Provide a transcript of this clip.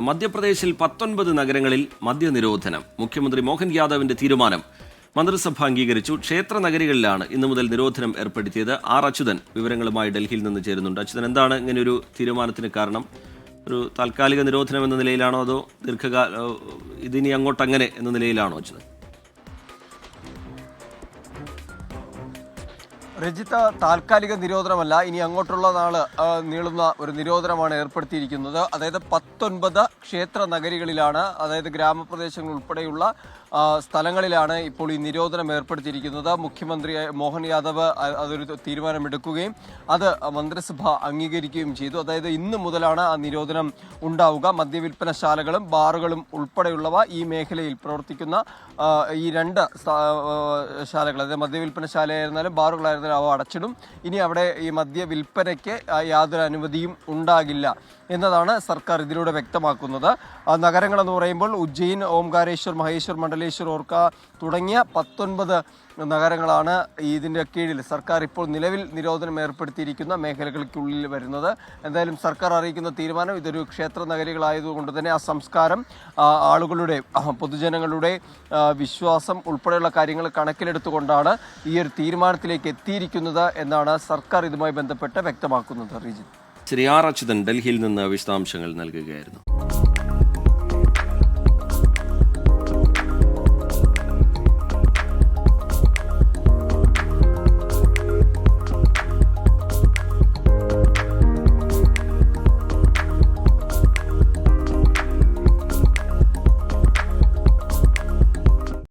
മധ്യപ്രദേശിൽ പത്തൊൻപത് നഗരങ്ങളിൽ മദ്യനിരോധനം. മുഖ്യമന്ത്രി മോഹൻ യാദവിന്റെ തീരുമാനം. മന്ത്രിസഭ അംഗീകരിച്ചു. ക്ഷേത്ര നഗരികളിലാണ് ഇന്നു മുതൽ നിരോധനം ഏർപ്പെടുത്തിയത്. ആർ അച്യുതൻ വിവരങ്ങളുമായി ഡൽഹിയിൽ നിന്ന് ചേരുന്നുണ്ട്. അച്യുതൻ എന്താണ് ഇങ്ങനെ ഒരു തീരുമാനത്തിന് കാരണം? ഒരു താൽക്കാലിക നിരോധനം എന്ന നിലയിലാണോ അതോ ദീർഘകാല ഇതിനി അങ്ങോട്ട് അങ്ങനെ എന്ന നിലയിലാണോ അച്യുതൻ? രജിത്ത താൽക്കാലിക നിരോധനമല്ല ഇനി അങ്ങോട്ടുള്ള നാൾ നീളുന്ന ഒരു നിരോധനമാണ് ഏർപ്പെടുത്തിയിരിക്കുന്നത്. അതായത് പത്തൊൻപത് ക്ഷേത്ര നഗരികളിലാണ് അതായത് ഗ്രാമപ്രദേശങ്ങൾ ഉൾപ്പെടെയുള്ള സ്ഥലങ്ങളിലാണ് ഇപ്പോൾ ഈ നിരോധനം ഏർപ്പെടുത്തിയിരിക്കുന്നത്. മുഖ്യമന്ത്രി മോഹൻ യാദവ് അതൊരു തീരുമാനമെടുക്കുകയും അത് മന്ത്രിസഭ അംഗീകരിക്കുകയും ചെയ്തു. അതായത് ഇന്ന് മുതലാണ് ആ നിരോധനം ഉണ്ടാവുക. മദ്യവിൽപ്പനശാലകളും ബാറുകളും ഉൾപ്പെടെയുള്ളവ ഈ മേഖലയിൽ പ്രവർത്തിക്കുന്ന ഈ രണ്ട് ശാലകൾ അതായത് മദ്യവിൽപ്പനശാലയായിരുന്നാലും ബാറുകളായിരുന്നാലും അവ അടച്ചിടും. ഇനി അവിടെ ഈ മദ്യ വിൽപ്പനയ്ക്ക് യാതൊരു അനുമതിയും ഉണ്ടാകില്ല. എന്നതാണ് സർക്കാർ ഇതിലൂടെ വ്യക്തമാക്കുന്നത്. നഗരങ്ങളെന്ന് പറയുമ്പോൾ ഉജ്ജയിൻ ഓംകാരേശ്വർ മഹേശ്വർ മണ്ഡലേശ്വർ ഓർക്ക തുടങ്ങിയ പത്തൊൻപത് നഗരങ്ങളാണ് ഇതിന്റെ കീഴിൽ സർക്കാർ ഇപ്പോൾ നിലവിൽ നിരോധനം ഏർപ്പെടുത്തിയിരിക്കുന്ന മേഖലകൾക്കുള്ളിൽ വരുന്നത്. എന്തായാലും സർക്കാർ അറിയിക്കുന്ന തീരുമാനം ഇതൊരു ക്ഷേത്ര നഗരികളായതുകൊണ്ട് തന്നെ ആ സംസ്കാരം ആളുകളുടെ പൊതുജനങ്ങളുടെ വിശ്വാസം ഉൾപ്പെടെയുള്ള കാര്യങ്ങൾ കണക്കിലെടുത്തുകൊണ്ടാണ് ഈ ഒരു തീരുമാനത്തിലേക്ക് എത്തിയിരിക്കുന്നത് എന്നാണ് സർക്കാർ ഇതുമായി ബന്ധപ്പെട്ട് വ്യക്തമാക്കുന്നത് റീജിൻ ശ്രീ ആർ അച്യുതൻ ഡൽഹിയിൽ നിന്ന് വിശദാംശങ്ങൾ നൽകുകയായിരുന്നു.